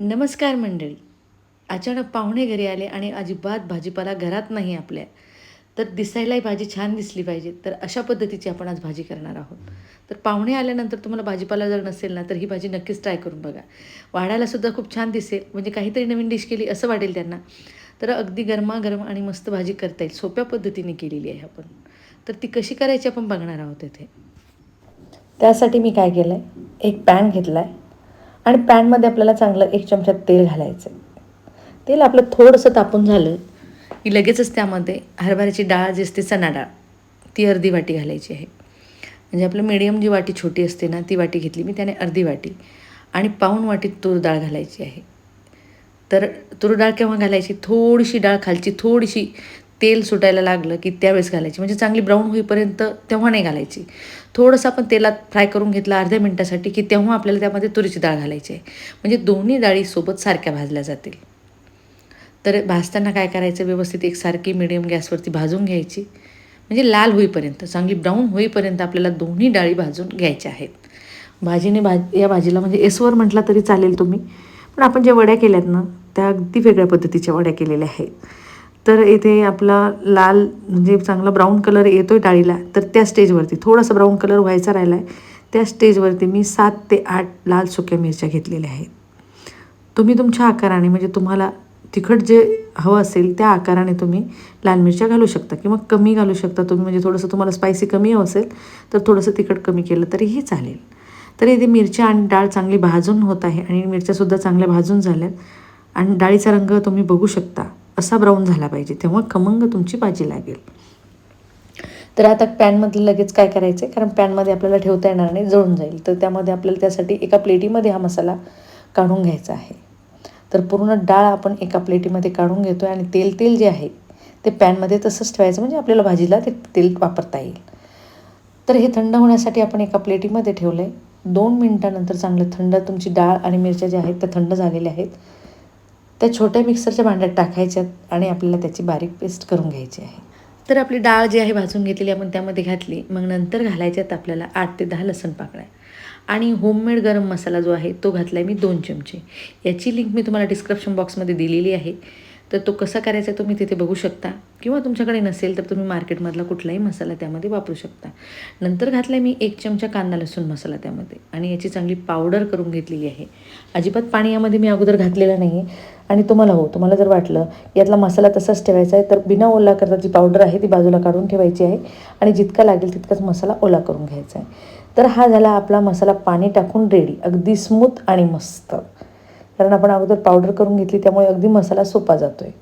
नमस्कार मंडळी. अचानक पाहुणे घरी आले आणि अजिबात भाजीपाला घरात नाही आपल्या. तर दिसायलाही भाजी छान दिसली पाहिजे. तर अशा पद्धतीची आपण आज भाजी करणार आहोत. तर पाहुणे आल्यानंतर तुम्हाला भाजीपाला जर नसेल ना तर ही भाजी नक्कीच ट्राय करून बघा. वाढायलासुद्धा खूप छान दिसेल. म्हणजे काहीतरी नवीन डिश केली असं वाटेल त्यांना. तर अगदी गरमागरम आणि मस्त भाजी करता येईल. सोप्या पद्धतीने केलेली आहे आपण. तर ती कशी करायची आपण बघणार आहोत इथे. त्यासाठी मी काय केलं आहे एक पॅन घेतला आहे आणि पॅनमध्ये आपल्याला चांगलं एक चमचा तेल घालायचं आहे तेल आपलं थोडंसं तापून झालं की लगेचच त्यामध्ये हरभऱ्याची डाळ जी असते चणा डाळ ती अर्धी वाटी घालायची आहे. म्हणजे आपलं मीडियम जी वाटी छोटी असते ना ती वाटी घेतली मी त्याने अर्धी वाटी आणि पाऊण वाटीत तूर डाळ घालायची आहे. तर तूर डाळ केव्हा घालायची? थोडीशी डाळ खालची थोडीशी तेल सुटायला लागलं की त्यावेळेस घालायची. म्हणजे चांगली ब्राऊन होईपर्यंत तेव्हा नाही घालायची. थोडंसं आपण तेलात फ्राय करून घेतलं अर्ध्या मिनटासाठी की तेव्हा आपल्याला त्यामध्ये तुरीची डाळ घालायची आहे. म्हणजे दोन्ही डाळी सोबत सारख्या भाजल्या जातील. तर भाजताना काय करायचं? व्यवस्थित एकसारखी मिडियम गॅसवरती भाजून घ्यायची. म्हणजे लाल होईपर्यंत चांगली ब्राऊन होईपर्यंत आपल्याला दोन्ही डाळी भाजून घ्यायच्या आहेत. भाजीने भाज या भाजीला म्हणजे एसवर म्हटला तरी चालेल तुम्ही. पण आपण ज्या वड्या केल्यात ना त्या अगदी वेगळ्या पद्धतीच्या वड्या केलेल्या आहेत. तर इथे आपला लाल म्हणजे चांगला ब्राऊन कलर येतो आहे डाळीला तर त्या स्टेजवरती थोडासा ब्राऊन कलर व्हायचा राहिला आहे त्या स्टेजवरती मी सात ते आठ लाल सुक्या मिरच्या घेतलेल्या आहेत. तुम्ही तुमच्या आकाराने म्हणजे तुम्हाला तिखट जे हवं असेल त्या आकाराने तुम्ही लाल मिरच्या घालू शकता किंवा कमी घालू शकता तुम्ही म्हणजे थोडंसं तुम्हाला स्पायसी कमी हवं असेल तर थोडंसं तिखट कमी केलं तरीही चालेल. तर इथे मिरच्या आणि डाळ चांगली भाजून होत आहे आणि मिरच्यासुद्धा चांगल्या भाजून झाल्यात. आणि डाळीचा रंग तुम्ही बघू शकता. असा ब्राऊन झाला पाहिजे. तेव्हा खमंग तुमची भाजी लागेल. तर आता पॅनमध्ये लगेच काय करायचं आहे कारण पॅनमध्ये आपल्याला ठेवता येणार नाही जळून जाईल. तर त्यामध्ये आपल्याला त्यासाठी एका प्लेटीमध्ये हा मसाला काढून घ्यायचा आहे. तर पूर्ण डाळ आपण एका प्लेटीमध्ये काढून घेतो आहे आणि तेल तेल जे आहे ते पॅनमध्ये तसंच ठेवायचं. म्हणजे आपल्याला भाजीला ते तेल वापरता येईल. तर हे थंड होण्यासाठी आपण एका प्लेटीमध्ये ठेवलं आहे दोन मिनटानंतर चांगलं थंड तुमची डाळ आणि मिरच्या ज्या आहेत त्या थंड झालेल्या आहेत. त्या छोट्या मिक्सरच्या भांड्यात टाकायच्यात आणि आपल्याला त्याची बारीक पेस्ट करून घ्यायची आहे. तर आपली डाळ जी आहे भाजून घेतलेली आपण त्यामध्ये घातली. मग नंतर घालायच्यात आपल्याला आठ ते दहा लसण पाकळ्या. आणि होममेड गरम मसाला जो आहे तो घातला आहे मी दोन चमचे. याची लिंक मी तुम्हाला डिस्क्रिप्शन बॉक्समध्ये दिलेली आहे. तर तो कसा करायचा तुम्ही तिथे बघू शकता. किंवा तुमच्याकडे नसेल तर तुम्ही मार्केटमधला कुठलाही मसाला त्यामध्ये वापरू शकता. नंतर घातला मी एक चमचा कांदा लसूण मसाला त्यामध्ये. आणि याची चांगली पावडर करून घेतलेली आहे. अजिबात पाणी यामध्ये मी अगोदर घातलेलं नाही आहे आणि तुम्हाला हो तुम्हाला जर वाटलं यातला मसाला तसाच ठेवायचा आहे तर बिना ओला करता जी पावडर आहे ती बाजूला काढून ठेवायची आहे. आणि जितका लागेल तितकाच मसाला ओला करून घ्यायचा आहे. तर हा झाला आपला मसाला पाणी टाकून रेडी अगदी स्मूथ आणि मस्त. कारण आपण अगोदर पावडर करून घेतली त्यामुळे अगदी मसाला सोपा जातो आहे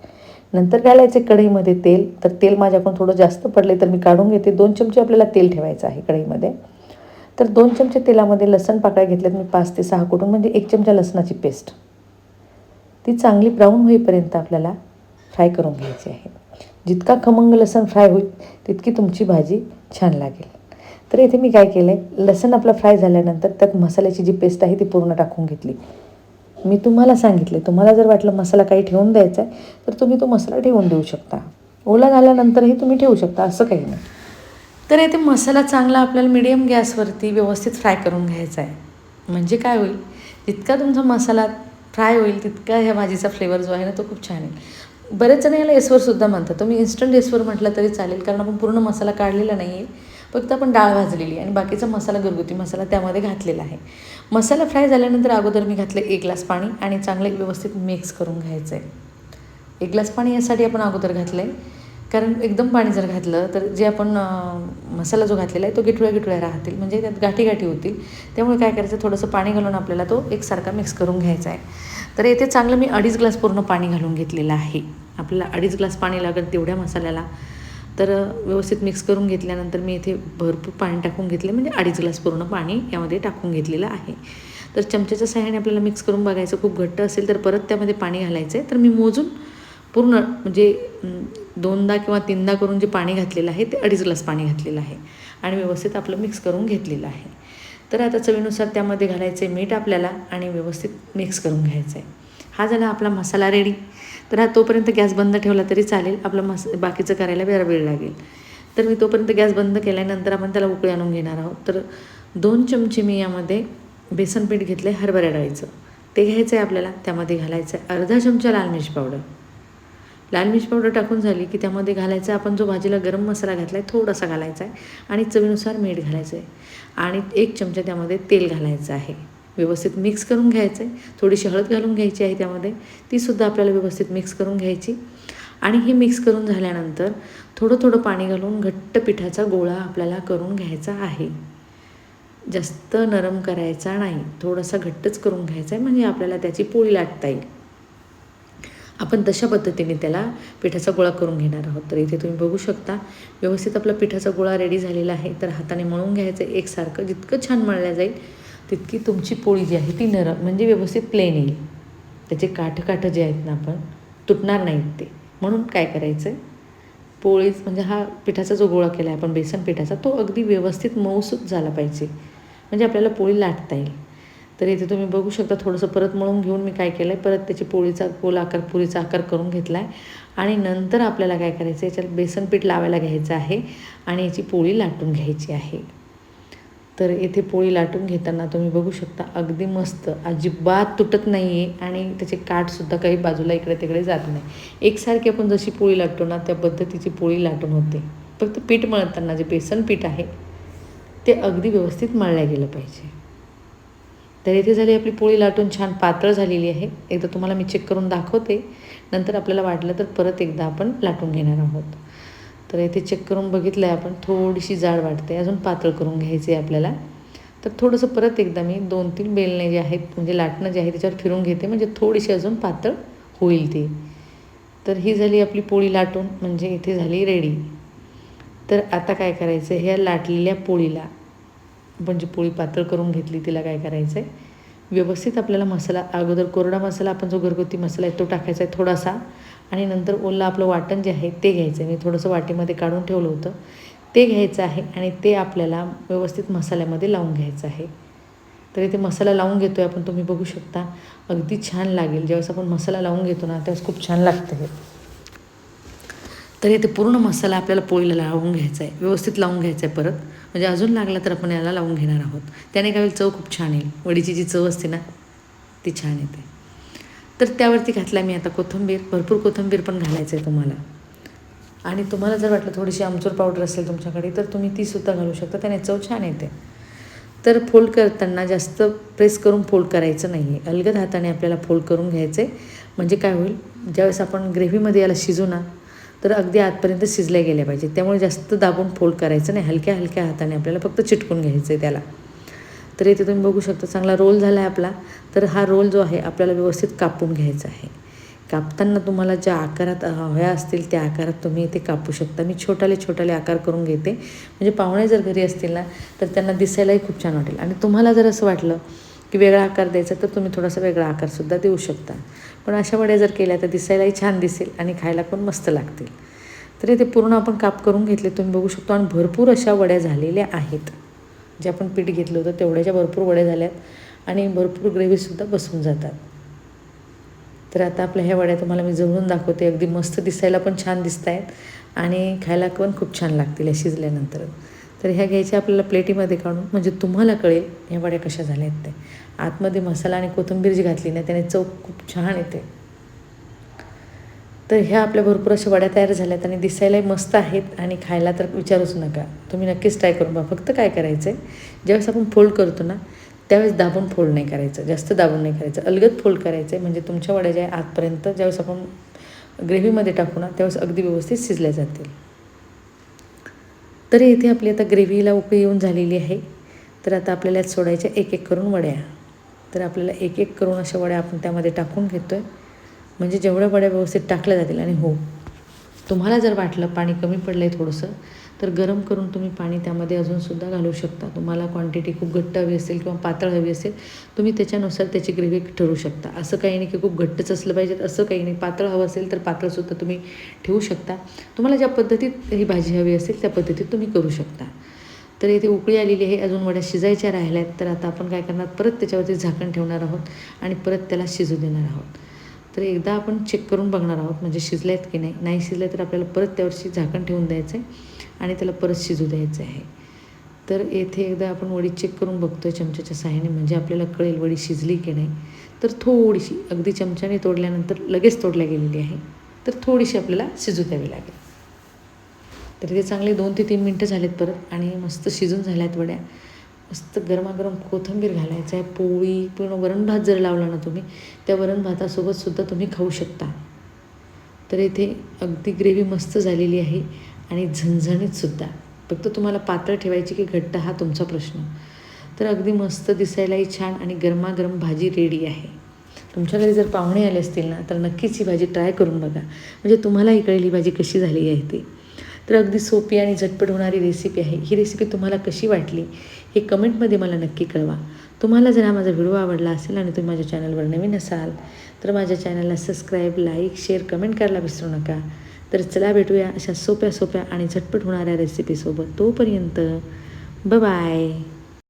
नंतर घालायचे कढईमध्ये तेल. तर तेल माझ्याकडून थोडं जास्त पडले तर मी काढून घेते. दोन चमचे आपल्याला तेल ठेवायचं आहे कढईमध्ये. तर दोन चमचे तेलामध्ये लसण पाकळ्या घेतल्यात मी पाच ते सहा कुटून म्हणजे एक चमचा लसणाची पेस्ट. ती चांगली ब्राऊन होईपर्यंत आपल्याला फ्राय करून घ्यायची आहे. जितका खमंग लसण फ्राय होईल तितकी तुमची भाजी छान लागेल. तर इथे मी काय केलं आहे लसण आपलं फ्राय झाल्यानंतर त्यात मसाल्याची जी पेस्ट आहे ती पूर्ण टाकून घेतली. मी तुम्हाला सांगितले तुम्हाला जर वाटलं मसाला काही ठेवून द्यायचा आहे तर तुम्ही तो मसाला ठेवून देऊ शकता. ओला झाल्यानंतरही तुम्ही ठेवू शकता असं काही नाही. तर येथे मसाला चांगला आपल्याला मिडियम गॅसवरती व्यवस्थित फ्राय करून घ्यायचा आहे. म्हणजे काय होईल? जितका तुमचा मसाला फ्राय होईल तितका ह्या भाजीचा फ्लेवर जो आहे ना तो खूप छान येईल. बरेच जण याला एसवरसुद्धा म्हणतात. तुम्ही इन्स्टंट एसवर म्हटलं तरी चालेल कारण आपण पूर्ण मसाला काढलेला नाही आहे फक्त आपण डाळ भाजलेली आणि बाकीचा मसाला घरगुती मसाला त्यामध्ये घातलेला आहे. मसाला फ्राय झाल्यानंतर अगोदर मी घातले एक ग्लास पाणी आणि चांगलं व्यवस्थित मिक्स करून घ्यायचं आहे एक ग्लास पाणी यासाठी आपण अगोदर घातलं आहे कारण एकदम पाणी जर घातलं तर जे आपण मसाला जो घातलेला आहे तो गिठुळ्या गिठुळ्या राहतील. म्हणजे त्यात गाठी गाठी होतील. त्यामुळे काय करायचं थोडंसं पाणी घालून आपल्याला तो एकसारखा मिक्स करून घ्यायचा आहे तर येथे चांगलं मी अडीच ग्लास पूर्ण पाणी घालून घेतलेलं आहे. आपल्याला अडीच ग्लास पाणी लागेल तेवढ्या मसाल्याला. तर व्यवस्थित मिक्स करून घेतल्यानंतर मी इथे भरपूर पाणी टाकून घेतले. म्हणजे अडीच ग्लास पूर्ण पाणी यामध्ये टाकून घेतलेलं आहे. तर चमच्याच्या सहाय्याने आपल्याला मिक्स करून बघायचं खूप घट्ट असेल तर परत त्यामध्ये पाणी घालायचं आहे तर मी मोजून पूर्ण म्हणजे दोनदा किंवा तीनदा करून जे पाणी घातलेलं आहे ते अडीच ग्लास पाणी घातलेलं आहे. आणि व्यवस्थित आपलं मिक्स करून घेतलेलं आहे. तर आता चवीनुसार त्यामध्ये घालायचं आहे मीठ आपल्याला आणि व्यवस्थित मिक्स करून घ्यायचं आहे हा झाला आपला मसाला रेडी तर हा तोपर्यंत गॅस बंद ठेवला तरी चालेल. आपलं मस बाकीचं करायला जरा वेळ लागेल. तर मी तोपर्यंत गॅस बंद केल्यानंतर आपण त्याला उकळी आणून घेणार आहोत. तर दोन चमचे मी यामध्ये बेसन पीठ घेतलं आहे हरभऱ्या डाळीचं. ते घ्यायचं आहे आपल्याला त्यामध्ये घालायचं आहे अर्धा चमचा लाल मिरची पावडर. लाल मिरची पावडर टाकून झाली की त्यामध्ये घालायचं आपण जो भाजीला गरम मसाला घातला आहे थोडासा घालायचा आहे आणि चवीनुसार मीठ घालायचं आहे आणि एक चमचा त्यामध्ये तेल घालायचं आहे. व्यवस्थित मिक्स करून घ्यायचं आहे थोडीशी हळद घालून घ्यायची आहे त्यामध्ये. तीसुद्धा आपल्याला व्यवस्थित मिक्स करून घ्यायची. आणि हे मिक्स करून झाल्यानंतर थोडं थोडं पाणी घालून घट्ट पिठाचा गोळा आपल्याला करून घ्यायचा आहे. जास्त नरम करायचा नाही. थोडासा घट्टच करून घ्यायचा आहे म्हणजे आपल्याला त्याची पोळी लाटता येईल. आपण तशा पद्धतीने त्याला पिठाचा गोळा करून घेणार आहोत. तर इथे तुम्ही बघू शकता व्यवस्थित आपला पिठाचा गोळा रेडी झालेला आहे. तर हाताने मळून घ्यायचं. एकसारखं जितकं छान मळल्या जाईल तितकी तुमची पोळी जी आहे ती नरम म्हणजे व्यवस्थित प्लेन येईल. त्याचे काठं काठं जे आहेत ना आपण तुटणार नाहीत ते. म्हणून काय करायचं आहे पोळीच म्हणजे हा पिठाचा जो गोळा केला आहे आपण बेसन पिठाचा तो अगदी व्यवस्थित मऊसूत झाला पाहिजे. म्हणजे आपल्याला पोळी लाटता येईल. तर इथे तुम्ही बघू शकता थोडंसं परत मळून घेऊन मी काय केलं आहे परत त्याची पोळीचा गोल आकार पुरीचा आकार करून घेतला आहे आणि नंतर आपल्याला काय करायचं आहे याच्यात बेसन पीठ लावायला घ्यायचं आहे आणि याची पोळी लाटून घ्यायची आहे. तर येथे पोळी लाटून घेताना तुम्ही बघू शकता अगदी मस्त. अजिबात तुटत नाही आहे आणि त्याचे काठसुद्धा काही बाजूला इकडे तिकडे जात नाही. एकसारखी आपण जशी पोळी लाटतो ना त्या पद्धतीची पोळी लाटून होते. फक्त पीठ मळताना जे बेसन पीठ आहे ते अगदी व्यवस्थित मळल्या गेलं पाहिजे. तर इथे झाली आपली पोळी लाटून छान पातळ झालेली आहे. एकदा तुम्हाला मी चेक करून दाखवते. नंतर आपल्याला वाटलं तर परत एकदा आपण लाटून घेणार आहोत. तर इथे चेक करून बघितलं आहे आपण थोडीशी जाड वाटते. अजून पातळ करून घ्यायची आहे आपल्याला. तर थोडंसं परत एकदा मी दोन तीन बेलणे जे आहेत म्हणजे लाटणं जे आहे त्याच्यावर फिरून घेते. म्हणजे थोडीशी अजून पातळ होईल ती. तर ही झाली आपली पोळी लाटून म्हणजे इथे झाली रेडी तर आता काय करायचं ह्या लाटलेल्या पोळीला आपण जी पोळी पातळ करून घेतली तिला काय करायचं आहे व्यवस्थित आपल्याला मसाला अगोदर कोरडा मसाला आपण जो घरगुती मसाला आहे तो टाकायचा आहे थोडासा. आणि नंतर ओला आपलं वाटण जे आहे ते घ्यायचं. आहे मी थोडंसं वाटीमध्ये काढून ठेवलं होतं. ते घ्यायचं आहे आणि ते आपल्याला व्यवस्थित मसाल्यामध्ये लावून घ्यायचं आहे. तर इथे मसाला लावून घेतो आहे आपण तुम्ही बघू शकता. अगदी छान लागेल. ज्यावेळेस आपण मसाला लावून घेतो ना त्यावेळेस खूप छान लागतं हे. तर इथे पूर्ण मसाला आपल्याला पोळीला लावून घ्यायचा आहे. व्यवस्थित लावून घ्यायचा आहे परत. म्हणजे अजून लागला तर आपण याला लावून घेणार आहोत. त्याने काय होईल? चव खूप छान येईल. वडीची जी चव असते ना ती छान येते. तर त्यावरती घातला मी आता कोथिंबीर. भरपूर कोथिंबीर पण घालायचं आहे तुम्हाला. आणि तुम्हाला जर वाटलं थोडीशी आमचूर पावडर असेल तुमच्याकडे तर तुम्ही तीसुद्धा घालू शकता. त्याने चव छान येते. तर फोल्ड करताना जास्त प्रेस करून फोल्ड करायचं नाही आहे अलगद हाताने आपल्याला फोल्ड करून घ्यायचं आहे म्हणजे काय होईल ज्यावेळेस आपण ग्रेव्हीमध्ये याला शिजू ना तर अगदी आतपर्यंत शिजल्या गेल्या पाहिजे त्यामुळे जास्त दाबून फोल्ड करायचं नाही. हलक्या हलक्या हाताने आपल्याला फक्त चिटकून घ्यायचं आहे त्याला. तर इथे तुम्ही बघू शकता चांगला रोल झाला आहे आपला. तर हा रोल जो आहे आपल्याला व्यवस्थित कापून घ्यायचा आहे. कापताना तुम्हाला ज्या आकारात हव्या असतील त्या आकारात तुम्ही इथे कापू शकता. मी छोटाले छोटाले आकार करून घेते. म्हणजे पाहुणे जर घरी असतील ना तर त्यांना दिसायलाही खूप छान वाटेल. आणि तुम्हाला जर असं वाटलं की वेगळा आकार द्यायचा तर तुम्ही थोडासा वेगळा आकारसुद्धा देऊ शकता. पण अशा वड्या जर केल्या तर दिसायलाही छान दिसेल आणि खायला पण मस्त लागतील. तर इथे पूर्ण आपण काप करून घेतले तुम्ही बघू शकतो. आणि भरपूर अशा वड्या झालेल्या आहेत. जे आपण पीठ घेतलं होतं तेवढ्याच्या भरपूर वड्या झाल्यात आणि भरपूर ग्रेव्हीसुद्धा बसून जातात. तर आता आपल्या ह्या वड्या तुम्हाला मी जवळून दाखवते. अगदी मस्त दिसायला पण छान दिसत आहेत आणि खायला पण खूप छान लागतील या शिजल्यानंतर. तर ह्या घ्यायच्या आपल्याला प्लेटीमध्ये काढून म्हणजे तुम्हाला कळेल ह्या वड्या कशा झाल्या आहेत ते आतमध्ये मसाला आणि कोथिंबीर जी घातली ना त्याने चव खूप छान येते. तर ह्या आपल्या भरपूर अशा वड्या तयार झाल्यात आणि दिसायलाही मस्त आहेत आणि खायला तर विचारूच नका. तुम्ही नक्कीच ट्राय करून बघा फक्त काय करायचं आहे ज्यावेळेस आपण फोल्ड करतो ना त्यावेळेस दाबून फोल्ड नाही करायचं. जास्त दाबून नाही करायचं. अलगद फोल्ड करायचं आहे म्हणजे तुमच्या वड्या ज्या आतपर्यंत ज्यावेळेस आपण ग्रेव्हीमध्ये टाकू ना त्यावेळेस अगदी व्यवस्थित शिजल्या जातील. तर इथे आपली आता ग्रेव्हीला उकळी येऊन झालेली आहे. तर आता आपल्याला सोडायच्या एक एक करून वड्या. तर आपल्याला एक एक करून अशा वड्या आपण त्यामध्ये टाकून घेतो आहे म्हणजे जेवढ्या वड्या व्यवस्थित टाकल्या जातील आणि हो तुम्हाला जर वाटलं पाणी कमी पडलं आहे थोडंसं तर गरम करून तुम्ही पाणी त्यामध्ये अजूनसुद्धा घालू शकता. तुम्हाला क्वांटिटी खूप घट्ट हवी असेल किंवा पातळ हवी असेल तुम्ही त्याच्यानुसार त्याची ग्रेव्ही ठरवू शकता. असं काही नाही की खूप घट्टच असलं पाहिजे असं काही नाही. पातळ हवं असेल तर पातळसुद्धा तुम्ही ठेवू शकता. तुम्हाला ज्या पद्धतीत ही भाजी हवी असेल त्या पद्धतीत तुम्ही करू शकता. तर इथे उकळी आलेली आहे अजून वड्या शिजायच्या राहिल्या आहेत तर आता आपण काय करणार? परत त्याच्यावरती झाकण ठेवणार आहोत आणि परत त्याला शिजू देणार आहोत. तर एकदा आपण चेक करून बघणार आहोत म्हणजे शिजले आहेत की नाही. नाही शिजले तर आपल्याला परत त्यावरची झाकण ठेवून द्यायचं आहे आणि त्याला परत शिजू द्यायचं आहे. तर येथे एकदा आपण वडी चेक करून बघतो आहे चमच्याच्या सहाय्याने म्हणजे आपल्याला कळेल वडी शिजली की नाही. तर थोडीशी अगदी चमच्याने तोडल्यानंतर लगेच तोडल्या गेलेली आहे. तर थोडीशी आपल्याला शिजू द्यावी लागेल. तर ते चांगले दोन ते तीन मिनटं झालेत परत आणि मस्त शिजून झाल्यात वड्या. मस्त गरमागरम कोथिंबीर घालायचं आहे पोळी पूर्ण वरण भात जर लावला ना तुम्ही त्या वरण भातासोबत सुद्धा तुम्ही खाऊ शकता. तर इथे अगदी ग्रेव्ही मस्त झालेली आहे आणि झणझणीतसुद्धा फक्त तुम्हाला पातळ ठेवायची की घट्ट हा तुमचा प्रश्न. तर अगदी मस्त दिसायलाही छान आणि गरमागरम भाजी रेडी आहे. तुमच्या घरी जर पाहुणे आले असतील ना तर नक्कीच ही भाजी ट्राय करून बघा. म्हणजे तुम्हालाही कळेल ही भाजी कशी झाली आहे ती. तर अगदी सोपी आणि झटपट होणारी रेसिपी आहे. ही रेसिपी तुम्हाला कशी वाटली हे कमेंटमध्ये मला नक्की कळवा. तुम्हाला जर हा माझा व्हिडिओ आवडला असेल आणि तुम्ही माझ्या चॅनलवर नवीन असाल तर माझ्या चॅनलला सबस्क्राईब लाईक शेअर कमेंट करायला विसरू नका. तर चला भेटूया अशा सोप्या सोप्या आणि झटपट होणाऱ्या रेसिपीसोबत तोपर्यंत बाय